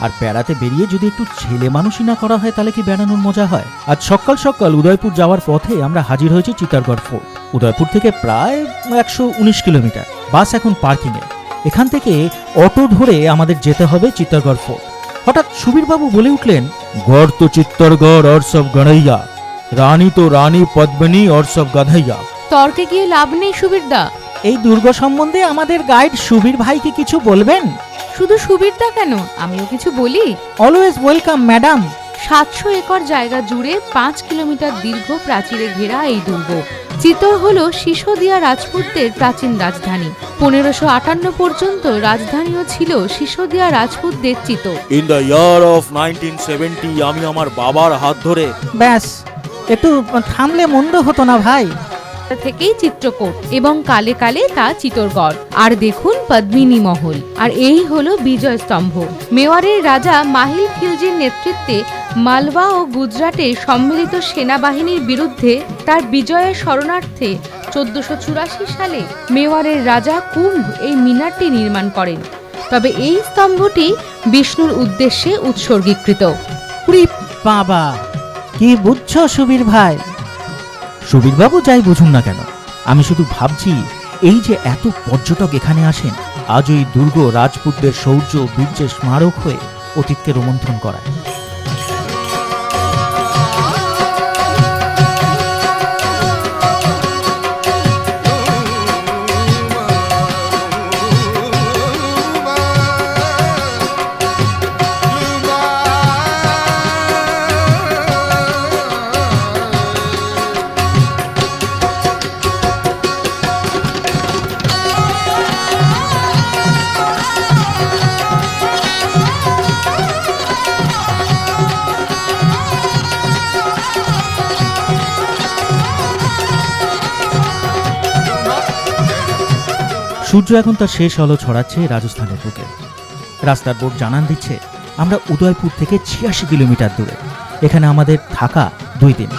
আর বেড়াতে বেরিয়ে যদি একটু ছেলে মানুষই না করা হয় তাহলে কি বেড়ানোর মজা হয়? আজ সকাল সকাল উদয়পুর যাওয়ার পথে আমরা হাজির হয়েছি চিতারগড় ফোর্ট। উদয়পুর থেকে প্রায় একশো কিলোমিটার। বাস এখন পার্কিংয়ে। এখান থেকে অটো ধরে আমাদের যেতে হবে চিত্তরগড় ফোর্ট। হঠাৎ সুবীরবাবু বলে উঠলেন গড় তো চিত্তরগড় অর সব গড়াইয়া। রানী তো রানী পদ্মিনী অর সব গাধাইয়া। তর্কে গিয়ে লাভ নেই সুবীরদা। এই দুর্গ সম্বন্ধে আমাদের গাইড সুবীর ভাইকে কিছু বলবেন? শুধু সুবীরদা কেন? আমিও কিছু বলি? অলওয়েজ ওয়েলকাম ম্যাডাম সাতশো একর জায়গা জুড়ে পাঁচ কিলোমিটার দীর্ঘ প্রাচীরে ঘেরা এই দুর্গ। চিতর হল সিসোদিয়া রাজপুতদের প্রাচীন রাজধানী। পনেরোশো আটান্ন পর্যন্ত রাজধানীও ছিল Sisodia রাজপুতদের Chittor. In the year of nineteen seventy আমি আমার বাবার হাত ধরে ব্যাস একটু থামলে মন্দ হতো না ভাই। থেকেই চিত্রকূট এবং কালে কালে তা চিতরগড়। আর দেখুন পদ্মিনী মহল। আর এই হলো বিজয় স্তম্ভ। মেওয়ারের রাজা মাহিল খিলজির নেতৃত্বে মালওয়া ও গুজরাটে সম্মিলিত সেনাবাহিনীর বিরুদ্ধে তার বিজয়ের শরণার্থে চোদ্দশো চুরাশি সালে মেওয়ারের রাজা কুম্ভ এই মিনারটি নির্মাণ করেন। তবে এই স্তম্ভটি বিষ্ণুর উদ্দেশ্যে উৎসর্গীকৃত। বাবা! কি বুঝছ সুবীর ভাই? সুবীরবাবু যাই বুঝুন না কেন, আমি শুধু ভাবছি, এই যে এত পর্যটক এখানে আসেন আজ ওই দুর্গ রাজপুতদের শৌর্য বীর্যের স্মারক হয়ে অতীতকে রোমন্থন করায়। সূর্য এখন তার শেষ আলো ছড়াচ্ছে রাজস্থানের বুকে। রাস্তার বোর্ড জানান দিচ্ছে, আমরা উদয়পুর থেকে ছিয়াশি কিলোমিটার দূরে। এখানে আমাদের থাকা দুই দিন।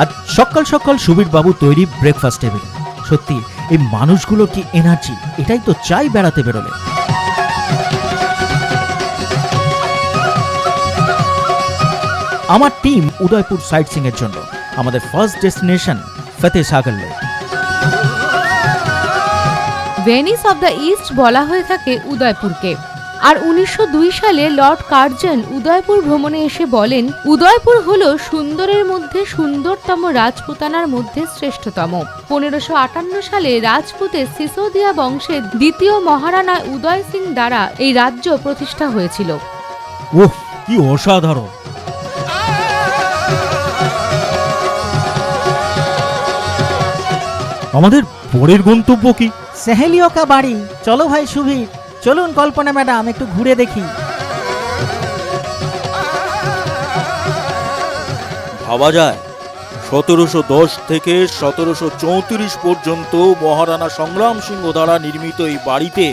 আর সকাল সকাল সুবীর বাবু তৈরি ব্রেকফাস্ট টেবিল সত্যি, এই মানুষগুলোর কি এনার্জি এটাই তো চাই বেড়াতে বেরোলে। আমার টিম উদয়পুর সাইট সিং এর জন্য। আমাদের first destination Fateh Sagar lake Venice of the east বলা হয়ে থাকে উদয়পুরকে। আর উনিশশো দুই সালে লর্ড কার্জন উদয়পুর ভ্রমণে এসে বলেন, উদয়পুর হল সুন্দরের মধ্যে সুন্দরতম রাজপুতানার মধ্যে শ্রেষ্ঠতম। পনেরোশো আটান্ন সালে রাজপুতের সিসোদিয়া বংশের দ্বিতীয় মহারানা উদয় সিং দ্বারা এই রাজ্য প্রতিষ্ঠা হয়েছিল। ওহ কি অসাধারণ! আমাদের পরের গন্তব্য কি? সেহেলিও কা বাড়ি। চলো ভাই সুবীর। চলুন কল্পনা ম্যাডাম, একটু ঘুরে দেখি। ভাবা যায়, সতেরোশো দশ থেকে সতেরোশো চৌত্রিশ পর্যন্ত মহারানা সংগ্রাম সিংহ দ্বারা নির্মিত এই বাড়িতে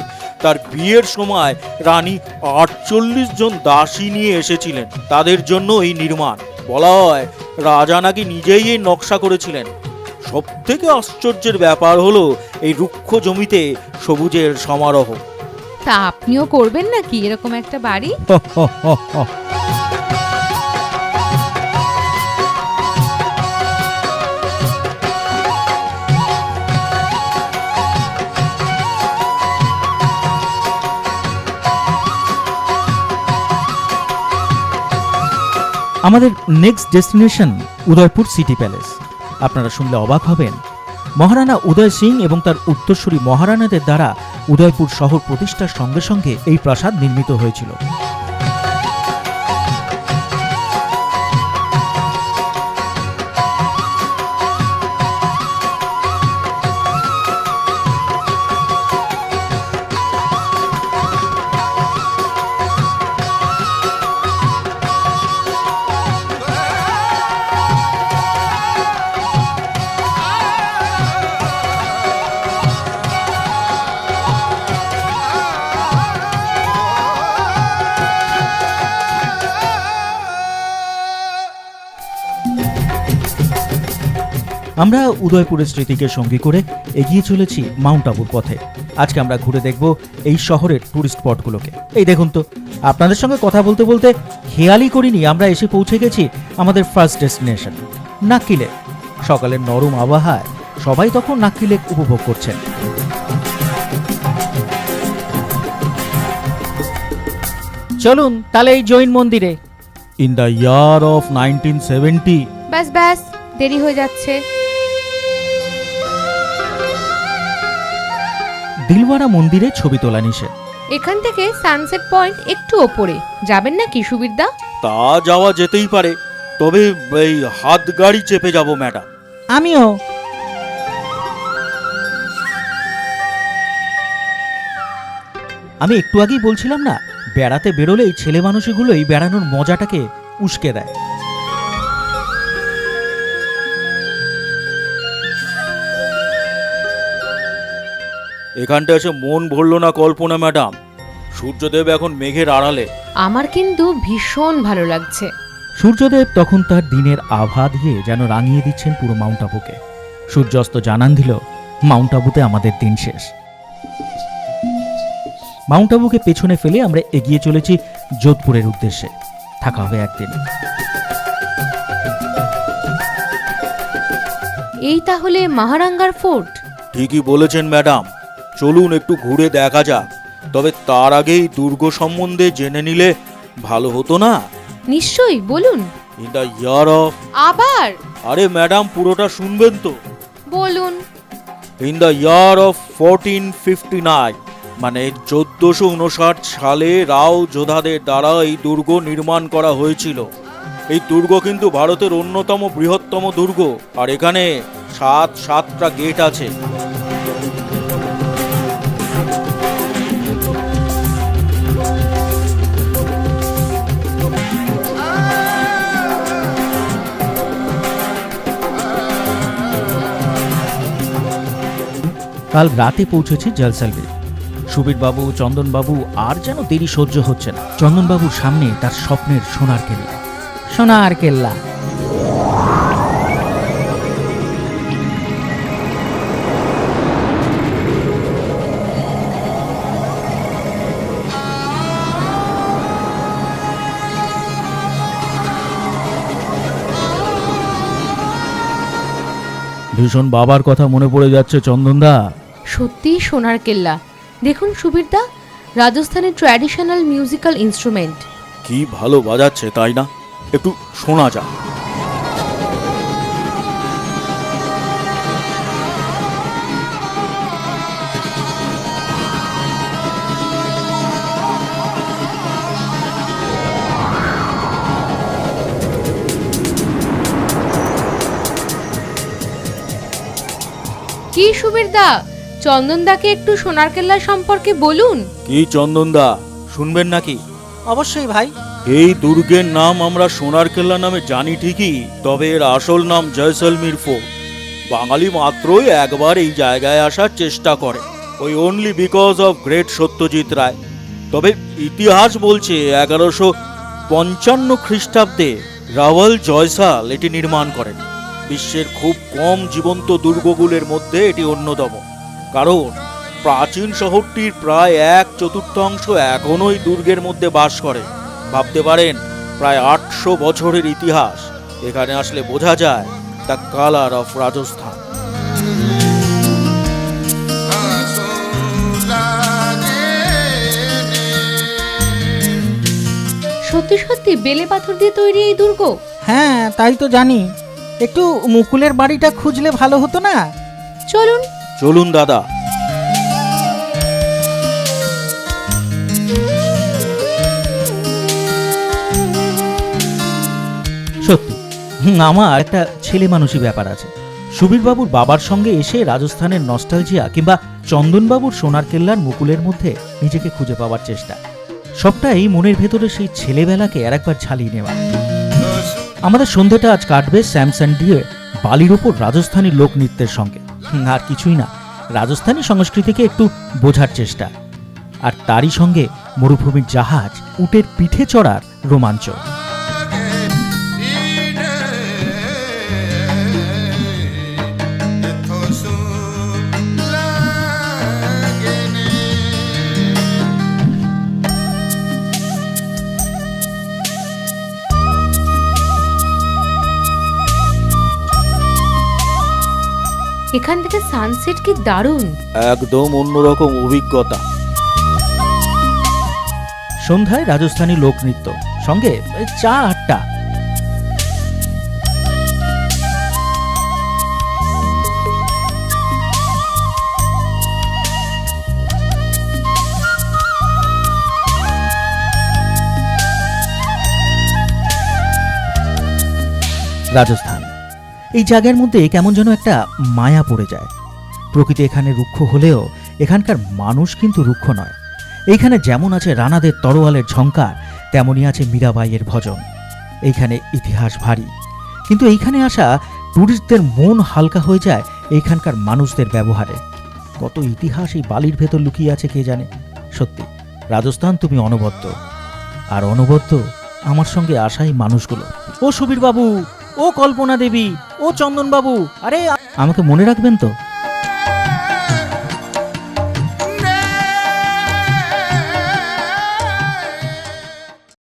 তার বিয়ের সময় রানী আটচল্লিশ জন দাসী নিয়ে এসেছিলেন। তাদের জন্য এই নির্মাণ। বলা হয়, রাজা নাকি নিজেই এই নকশা করেছিলেন। সব থেকে আশ্চর্যের ব্যাপার হলো এই রুক্ষ জমিতে সবুজের সমারোহ। তা আপনিও করবেন নাকি এরকম একটা বাড়ি? আমাদের next destination Udaipur city palace আপনারা শুনলে অবাক হবেন। মহারানা উদয় সিং এবং তার উত্তরসূরি মহারানাদের দ্বারা উদয়পুর শহর প্রতিষ্ঠার সঙ্গে সঙ্গে এই প্রাসাদ নির্মিত হয়েছিল। আমরা উদয়পুরের স্মৃতিকে সঙ্গী করে এগিয়ে চলেছি মাউন্ট আবুর পথে। আজকে আমরা ঘুরে দেখব এই শহরের টুরিস্ট স্পটগুলোকে এই দেখুন তো আপনাদের সঙ্গে কথা বলতে বলতে খেয়ালই করিনি আমরা এসে পৌঁছে গেছি আমাদের ফার্স্ট ডেস্টিনেশন নাক্কিলে সকালের নরম আবহাওয়ায় সবাই তখন নাক্কিলে উপভোগ করছেন। চলুন তাহলে এই জৈন মন্দিরে। In the year of nineteen seventy ব্যাস ব্যাস দেরি হয়ে যাচ্ছে। দিলওয়ারা মন্দিরে ছবি তোলা নিষেধ। এখান থেকে সানসেট পয়েন্ট একটু ওপরে। যাবেন না কি সুবিরদা? তা যাওয়া যেতেই পারে তবে এই হাত গাড়ি চেপে যাব ম্যাডাম। আমিও। আমি একটু আগেই বলছিলাম না বেড়াতে বেরোলেই ছেলে মানুষগুলোই বেড়ানোর মজাটাকে উস্কে দেয়। এখানটা এসে মন ভরল না কল্পনা ম্যাডাম। সূর্যদেব এখন মেঘের আড়ালে। আমার কিন্তু ভীষণ ভালো লাগছে। সূর্যদেব তখন তার দিনের আভা দিয়ে যেন রাঙিয়ে দিচ্ছেন পুরো মাউন্ট আবুকে। সূর্যাস্ত জানান দিল মাউন্ট আবুতে আমাদের দিন শেষ। মাউন্ট আবুকে পেছনে ফেলে আমরা এগিয়ে চলেছি যোধপুরের উদ্দেশ্যে। থাকা হবে একদিন। এই তাহলে মাহারাঙ্গার ফোর্ট? ঠিকই বলেছেন ম্যাডাম। চলুন একটু ঘুরে দেখা যাক। তবে তার আগেই দুর্গ সম্বন্ধে জেনে নিলে ভালো হতো না? নিশ্চয়ই বলুন। ইন দ্য ইয়ার অফ আবার? আরে ম্যাডাম পুরোটা শুনবেন তো। বলুন। In the year of fourteen fifty nine মানে চোদ্দশো উনষাট সালে রাও যোধাদের দ্বারা এই দুর্গ নির্মাণ করা হয়েছিল। এই দুর্গ কিন্তু ভারতের অন্যতম বৃহত্তম দুর্গ আর এখানে সাত সাতটা গেট আছে। কাল রাতে পৌঁছেছি জলসালবে সুবীরবাবু চন্দনবাবু আর যেন দেরি সহ্য হচ্ছে না। চন্দনবাবুর সামনে তার স্বপ্নের সোনার কেল্লা। সোনার কেল্লা। ভীষণ বাবার কথা মনে পড়ে যাচ্ছে চন্দনদা। সত্যিই সোনার কেল্লা। দেখুন সুবীরদা রাজস্থানের ট্র্যাডিশনাল মিউজিক্যাল ইনস্ট্রুমেন্ট। কি ভালো বাজাচ্ছে তাই না? একটু শোনা যাক। কি সুবীরদা? চন্দনদাকে একটু সোনার কেল্লা সম্পর্কে বলুন। কি চন্দনদা? শুনবেন নাকি? অবশ্যই ভাই। এই দুর্গের নাম আমরা সোনার কেল্লা নামে জানি ঠিকই তবে এর আসল নাম জয়সলমীর ফোর্ট বাঙালি মাত্রই একবার এই জায়গায় আসার চেষ্টা করে। ওই only because of great Satyajit Ray. তবে ইতিহাস বলছে এগারোশো পঞ্চান্ন খ্রিস্টাব্দে রাওয়াল জয়সাল এটি নির্মাণ করেন। বিশ্বের খুব কম জীবন্ত দুর্গগুলোর মধ্যে এটি অন্যতম। কারণ প্রাচীন শহরটির প্রায় এক চতুর্থাংশ এখনও এই দুর্গের মধ্যে বাস করে। ভাবতে পারেন প্রায় আটশো বছরের ইতিহাস। এখানে আসলে বোঝা যায় দ্য কালার অফ রাজস্থান। সত্যি সত্যি বেলে পাথর দিয়ে তৈরি এই দুর্গ? হ্যাঁ তাই তো জানি। একটু মুকুলের বাড়িটা খুঁজলে ভালো হতো না? চলুন চলুন দাদা। সত্যি আমার একটা ছেলে মানুষই ব্যাপার আছে। সুবীরবাবুর বাবার সঙ্গে এসে রাজস্থানের নস্টালজিয়া কিংবা চন্দনবাবুর সোনার কেল্লার মুকুলের মধ্যে নিজেকে খুঁজে পাওয়ার চেষ্টা। সবটাই মনের ভেতরে সেই ছেলেবেলাকে আর একবার ঝালিয়ে নেওয়া। আমাদের সন্ধ্যাটা আজ কাটবে স্যামসাং দিয়ে বালির ওপর রাজস্থানী লোকনৃত্যের সঙ্গে। আর কিছুই না। রাজস্থানী সংস্কৃতিকে একটু বোঝার চেষ্টা। আর তারই সঙ্গে মরুভূমির জাহাজ, উটের পিঠে চড়ার রোমাঞ্চ। এখান থেকে সানসেট কি দারুণ? একদম অন্যরকম অভিজ্ঞতা। সন্ধ্যায় রাজস্থানী লোকনৃত্য সঙ্গে চা আটটা। রাজস্থান। এই জায়গার মধ্যে কেমন যেন একটা মায়া পড়ে যায়। প্রকৃতি এখানে রুক্ষ হলেও এখানকার মানুষ কিন্তু রুক্ষ নয়। এইখানে যেমন আছে রানাদের তরোয়ালের ঝঙ্কার তেমনই আছে মীরাবাইয়ের ভজন। এইখানে ইতিহাস ভারী। কিন্তু এইখানে আসা ট্যুরিস্টদের মন হালকা হয়ে যায় এইখানকার মানুষদের ব্যবহারে। কত ইতিহাস এই বালির ভেতর লুকিয়ে আছে কে জানে? সত্যি, রাজস্থান তুমি অনবদ্য। আর অনবদ্য আমার সঙ্গে আসাই মানুষগুলো। ও সুবীর বাবু ও কল্পনা দেবী ও চন্দনবাবু আরে আমাকে মনে রাখবেন তো?